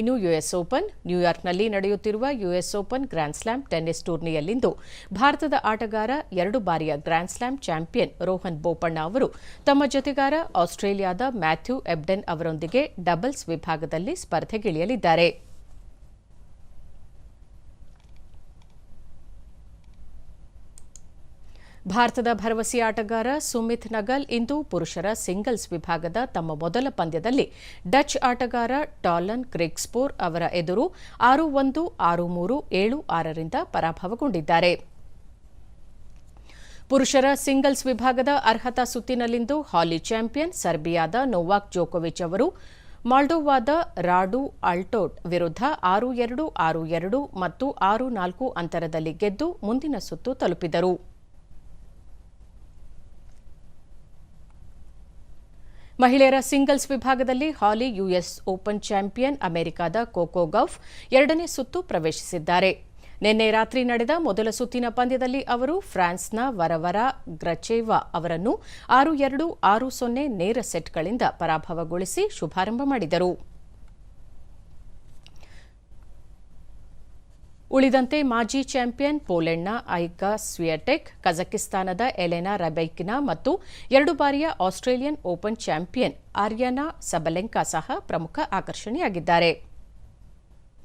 ಇನ್ನು US open, ನ್ಯೂಯಾರ್ಕ್ನಲ್ಲಿ ನಡೆಯುತ್ತಿರುವ US open grand slam tennis ಟೂರ್ನಿಯಲ್ಲಿಂದು ಭಾರತದ ಆಟಗಾರ ಎರಡು ಬಾರಿಯ grand slam champion Rohan Bopanna ಅವರು ತಮ್ಮ ಜೊತೆಗಾರ ಆಸ್ಟ್ರೇಲಿಯಾದ ಮ್ಯಾಥ್ಯೂ ಎಬ್ಡೆನ್ ಅವರೊಂದಿಗೆ ಡಬಲ್ಸ್ ವಿಭಾಗದಲ್ಲಿ ಸ್ಪರ್ಧೆಗಿಳಿಯಲಿದ್ದಾರೆ. ಭಾರತದ ಭರವಸೆ ಆಟಗಾರ ಸುಮಿತ್ ನಗಲ್ ಇಂದು ಪುರುಷರ ಸಿಂಗಲ್ಸ್ ವಿಭಾಗದ ತಮ್ಮ ಮೊದಲ ಪಂದ್ಯದಲ್ಲಿ ಡಚ್ ಆಟಗಾರ ಟಾಲನ್ ಕ್ರಿಗ್ಸ್ಪೋರ್ ಅವರ ಎದುರು ಆರು ಒಂದು, ಆರು ಮೂರು, ಏಳು ಆರರಿಂದ ಪರಾಭವಗೊಂಡಿದ್ದಾರೆ. ಪುರುಷರ ಸಿಂಗಲ್ಸ್ ವಿಭಾಗದ ಅರ್ಹತಾ ಸುತ್ತಿನಲ್ಲಿಂದು ಹಾಲಿ ಚಾಂಪಿಯನ್ ಸರ್ಬಿಯಾದ ನೋವಾಕ್ ಜೋಕೋವಿಚ್ ಅವರು ಮಾಲ್ಡೋವಾದ ರಾಡು ಅಲ್ಟೋಟ್ ವಿರುದ್ಧ ಆರು ಎರಡು ಆರು ಎರಡು ಮತ್ತು ಆರು ನಾಲ್ಕು ಅಂತರದಲ್ಲಿ ಗೆದ್ದು ಮುಂದಿನ ಸುತ್ತು ತಲುಪಿದರು. ಮಹಿಳೆಯರ ಸಿಂಗಲ್ಸ್ ವಿಭಾಗದಲ್ಲಿ ಹಾಲಿ ಯುಎಸ್ ಓಪನ್ ಚಾಂಪಿಯನ್ ಅಮೆರಿಕದ ಕೋಕೋ ಗೌಫ್ ಎರಡನೇ ಸುತ್ತು ಪ್ರವೇಶಿಸಿದ್ದಾರೆ. ನಿನ್ನೆ ರಾತ್ರಿ ನಡೆದ ಮೊದಲ ಸುತ್ತಿನ ಪಂದ್ಯದಲ್ಲಿ ಅವರು ಫ್ರಾನ್ಸ್ನ ವರವರ ಗ್ರಚೇವಾ ಅವರನ್ನು ಆರು ಎರಡು ಆರು ಸೊನ್ನೆ ನೇರ ಸೆಟ್ಗಳಿಂದ ಪರಾಭವಗೊಳಿಸಿ ಶುಭಾರಂಭ ಮಾಡಿದರು. ಉಳಿದಂತೆ ಮಾಜಿ ಚಾಂಪಿಯನ್ ಪೋಲೆಂಡ್ನ ಐಗಾ ಸ್ವಿಯಟೆಕ್, ಕಜಕಿಸ್ತಾನದ ಎಲೆನಾ ರಬೈಕಿನಾ ಮತ್ತು ಎರಡು ಬಾರಿಯ Australian open champion Aryna Sabalenka ಸಹ ಪ್ರಮುಖ ಆಕರ್ಷಣೆಯಾಗಿದ್ದಾರೆ.